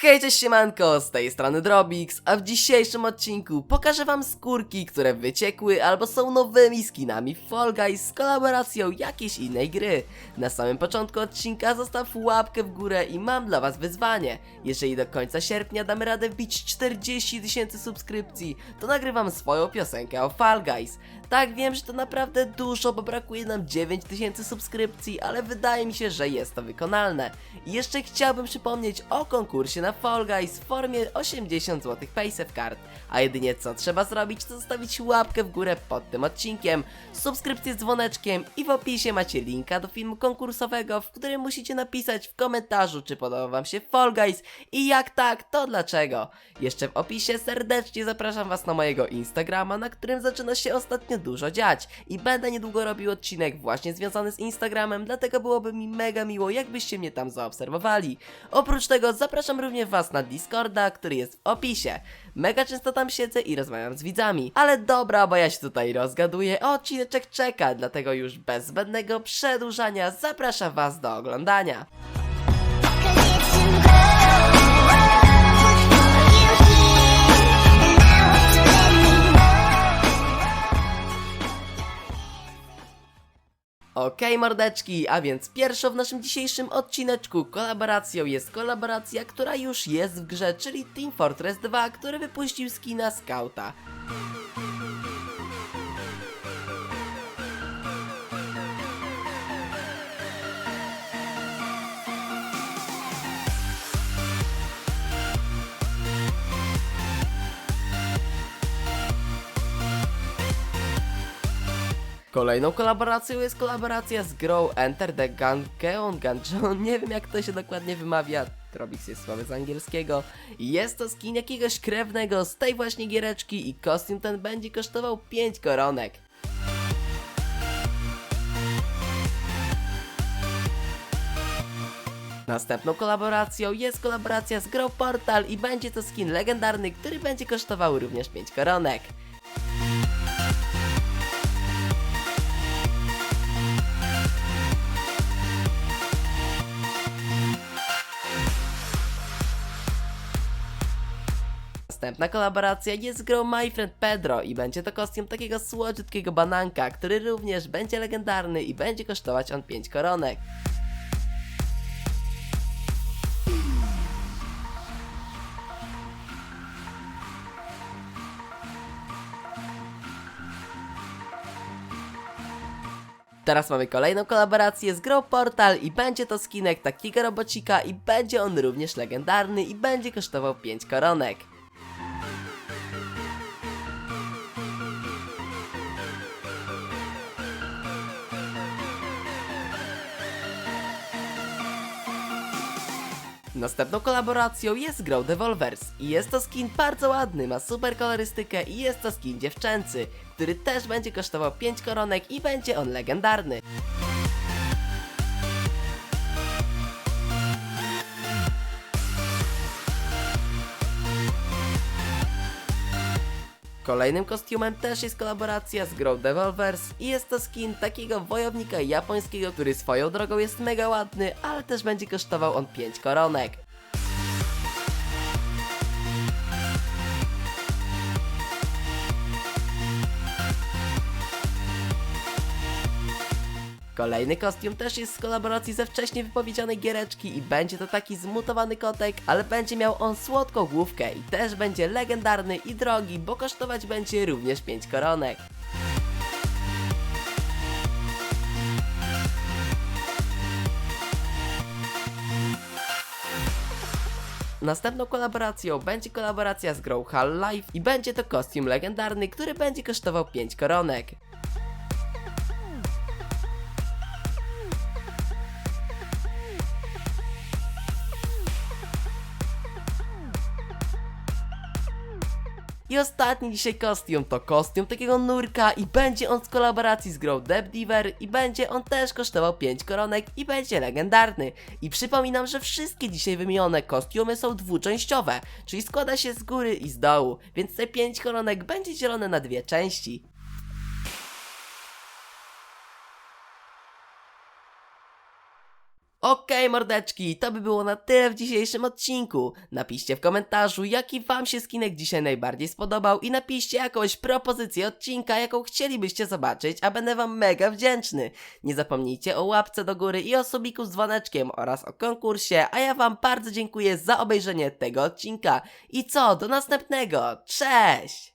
Hej, cześć siemanko, z tej strony Drobix, a w dzisiejszym odcinku pokażę wam skórki, które wyciekły albo są nowymi skinami Fall Guys z kolaboracją jakiejś innej gry. Na samym początku odcinka zostaw łapkę w górę i mam dla was wyzwanie. Jeżeli do końca sierpnia damy radę wbić 40 tysięcy subskrypcji, to nagrywam swoją piosenkę o Fall Guys. Tak, wiem, że to naprawdę dużo, bo brakuje nam 9 tysięcy subskrypcji, ale wydaje mi się, że jest to wykonalne. I jeszcze chciałbym przypomnieć o konkursie na Fall Guys w formie 80 zł Paysafe Card. A jedynie co trzeba zrobić, to zostawić łapkę w górę pod tym odcinkiem, subskrypcję z dzwoneczkiem i w opisie macie linka do filmu konkursowego, w którym musicie napisać w komentarzu, czy podoba wam się Fall Guys i jak tak, to dlaczego. Jeszcze w opisie serdecznie zapraszam was na mojego Instagrama, na którym zaczyna się ostatnio dużo dziać i będę niedługo robił odcinek właśnie związany z Instagramem, dlatego byłoby mi mega miło, jakbyście mnie tam zaobserwowali. Oprócz tego zapraszam również was na Discorda, który jest w opisie. Mega często tam siedzę i rozmawiam z widzami. Ale dobra, bo ja się tutaj rozgaduję, odcineczek czeka, dlatego już bez zbędnego przedłużania zapraszam was do oglądania. Okej, mordeczki, a więc pierwszą w naszym dzisiejszym odcineczku kolaboracją jest kolaboracja, która już jest w grze, czyli Team Fortress 2, który wypuścił skina Scouta. Kolejną kolaboracją jest kolaboracja z grą Enter the Gungeon Gungeon, nie wiem jak to się dokładnie wymawia, Trobix jest słaby z angielskiego. Jest to skin jakiegoś krewnego z tej właśnie giereczki i kostium ten będzie kosztował 5 koronek. Następną kolaboracją jest kolaboracja z grą Portal i będzie to skin legendarny, który będzie kosztował również 5 koronek. Następna kolaboracja jest z grą My Friend Pedro i będzie to kostium takiego słodziutkiego bananka, który również będzie legendarny i będzie kosztować on 5 koronek. Teraz mamy kolejną kolaborację z grą Portal i będzie to skinek takiego robocika i będzie on również legendarny i będzie kosztował 5 koronek. Następną kolaboracją jest grą Devolvers i jest to skin bardzo ładny, ma super kolorystykę i jest to skin dziewczęcy, który też będzie kosztował 5 koronek i będzie on legendarny. Kolejnym kostiumem też jest kolaboracja z grą Devolvers i jest to skin takiego wojownika japońskiego, który swoją drogą jest mega ładny, ale też będzie kosztował on 5 koronek. Kolejny kostium też jest z kolaboracji ze wcześniej wypowiedzianej giereczki i będzie to taki zmutowany kotek, ale będzie miał on słodką główkę i też będzie legendarny i drogi, bo kosztować będzie również 5 koronek. Następną kolaboracją będzie kolaboracja z grą Half-Life i będzie to kostium legendarny, który będzie kosztował 5 koronek. I ostatni dzisiaj kostium to kostium takiego nurka i będzie on z kolaboracji z grą Deep Diver i będzie on też kosztował 5 koronek i będzie legendarny. I przypominam, że wszystkie dzisiaj wymienione kostiumy są dwuczęściowe, czyli składa się z góry i z dołu, więc te 5 koronek będzie dzielone na dwie części. Okej, mordeczki, to by było na tyle w dzisiejszym odcinku. Napiszcie w komentarzu, jaki wam się skinek dzisiaj najbardziej spodobał i napiszcie jakąś propozycję odcinka, jaką chcielibyście zobaczyć, a będę wam mega wdzięczny. Nie zapomnijcie o łapce do góry i o subiku z dzwoneczkiem oraz o konkursie, a ja wam bardzo dziękuję za obejrzenie tego odcinka. I co, do następnego, cześć!